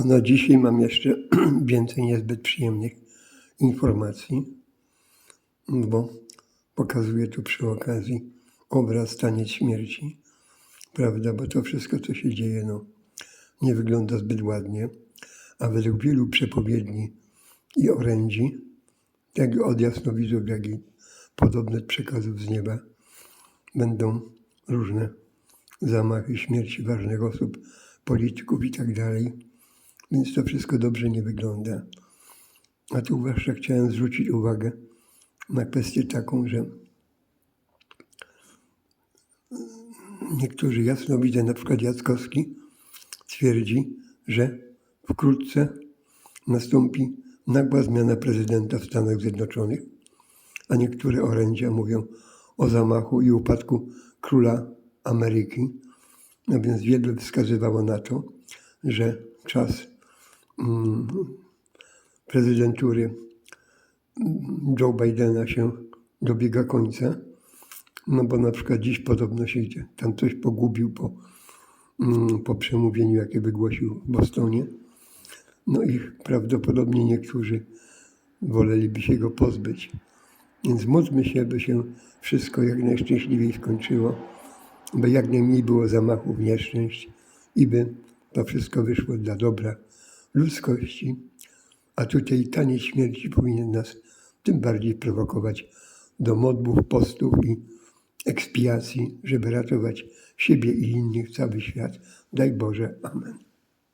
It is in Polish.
A na dzisiaj mam jeszcze więcej niezbyt przyjemnych informacji, bo pokazuję tu przy okazji obraz taniec śmierci, prawda, bo to wszystko, co się dzieje, no, nie wygląda zbyt ładnie, a według wielu przepowiedni i orędzi, jak od jasnowidzów, jak i podobnych przekazów z nieba, będą różne zamachy śmierci ważnych osób, polityków i tak dalej. Więc to wszystko dobrze nie wygląda. A tu zwłaszcza chciałem zwrócić uwagę na kwestię taką, że niektórzy jasnowidzie, na przykład Jackowski, twierdzi, że wkrótce nastąpi nagła zmiana prezydenta w Stanach Zjednoczonych, a niektóre orędzia mówią o zamachu i upadku króla Ameryki. No więc wiele wskazywało na to, że czas prezydentury Joe Bidena się dobiega końca. No bo na przykład dziś podobno się gdzie tam coś pogubił po, mm, po przemówieniu, jakie wygłosił w Bostonie. No i prawdopodobnie niektórzy woleliby się go pozbyć. Więc módlmy się, by się wszystko jak najszczęśliwiej skończyło, by jak najmniej było zamachów, nieszczęść i by to wszystko wyszło dla dobra ludzkości. A tutaj taniec śmierci powinien nas tym bardziej prowokować do modlów, postów i ekspiacji, żeby ratować siebie i innych, cały świat. Daj Boże. Amen.